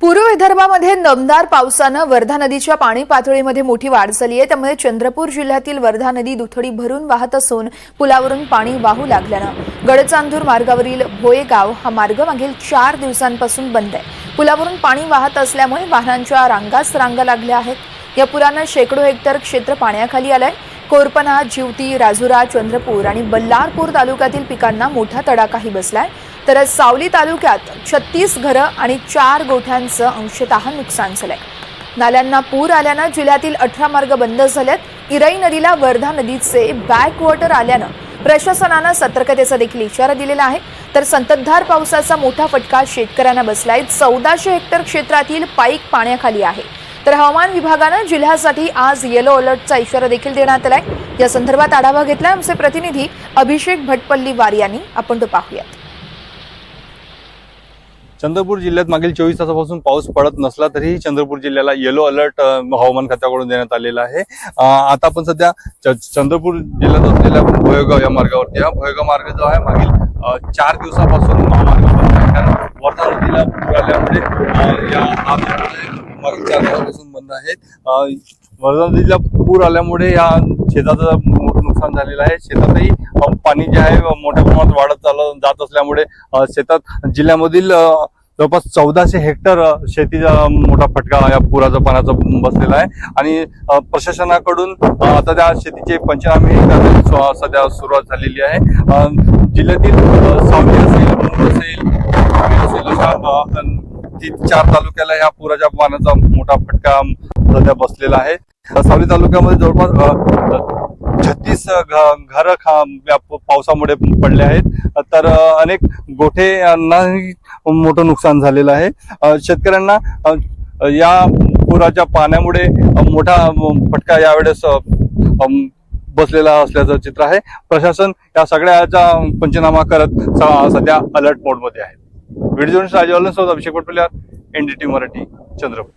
पूर्व विदर्भामध्ये दमदार पावसानं वर्धा नदीच्या पाणी पातळीमध्ये मोठी वाढ झाली आहे. त्यामुळे चंद्रपूर जिल्ह्यातील वर्धा नदी दुथडी भरून वाहत असून पुलावरून पाणी वाहू लागल्यानं गडचांदूर मार्गावरील भोयेगाव हा मार्ग मागील चार दिवसांपासून बंद आहे. पुलावरून पाणी वाहत असल्यामुळे वाहनांच्या रांगाच रांगा लागल्या आहेत. या पुरानं शेकडो हेक्टर क्षेत्र पाण्याखाली आलंय. कोरपना जिवती राजुरा चंद्रपूर आणि बल्लारपूर तालुक्यातील पिकांना मोठा तडाखाही बसलाय. तर सावली तालुक्यात छत्तीस घरं आणि चार गोठ्यांचं अंशतः नुकसान झालंय. नाल्यांना पूर आल्यानं जिल्ह्यातील अठरा मार्ग बंद झालेत. इराई नदीला वर्धा नदीचे बॅकवॉटर आल्यानं प्रशासनानं सतर्कतेचा देखील इशारा दिलेला आहे. तर संततधार पावसाचा मोठा फटका शेतकऱ्यांना बसलाय. चौदाशे हेक्टर क्षेत्रातील पाईक पाण्याखाली आहे. तर हवामान विभागानं जिल्ह्यासाठी आज येलो अलर्टचा इशारा देखील देण्यात आलाय. या संदर्भात आढावा घेतलाय आमचे प्रतिनिधी अभिषेक भटपल्ली वार यांनी. आपण तो पाहूयात. चंद्रपूर जिल्ह्यात मागील चोवीस तासापासून पाऊस पडत नसला तरीही चंद्रपूर जिल्ह्याला येलो अलर्ट हवामान खात्याकडून देण्यात आलेला आहे. आता आपण सध्या च- चंद्रपूर जिल्ह्यात असलेल्या भोयगाव या मार्गावरती हा भोयगाव मार्ग जो आहे मागील चार दिवसापासून महामार्ग बंद आहे कारण वर्धा नदीला पूर आल्यामुळे या मागील चार दिवसापासून बंद आहेत. वर्धा नदीला पूर आल्यामुळे या शेताचं मोठं नुकसान झालेलं आहे. शेतातही पाणी जे आहे मोठ्या प्रमाणात वाढत चालत जात असल्यामुळे शेतात जिल्ह्यामधील जवळपास चौदाशे हेक्टर शेतीचा मोठा फटका या पुराचा पाण्याचा बसलेला आहे. आणि प्रशासनाकडून आता त्या शेतीचे पंचनामे सध्या सुरुवात झालेली आहे. जिल्ह्यातील सावली असेल असेल असेल अशा चार तालुक्याला या पुराच्या पाण्याचा मोठा फटका सध्या बसलेला आहे. सावली तालुक्यामध्ये जवळपास वीस घर या पावसामुळे पडले आहेत. तर अनेक गोठे यांनाही मोठं नुकसान झालेलं आहे. शेतकऱ्यांना या पुराच्या पाण्यामुळे मोठा फटका यावेळेस बसलेला असल्याचं चित्र आहे. प्रशासन या सगळ्याचा पंचनामा करत सध्या अलर्ट मोडमध्ये आहे. व्हिडिओ राजवालन सोबत अभिषेक पटोले एनडीटी मराठी चंद्रपूर.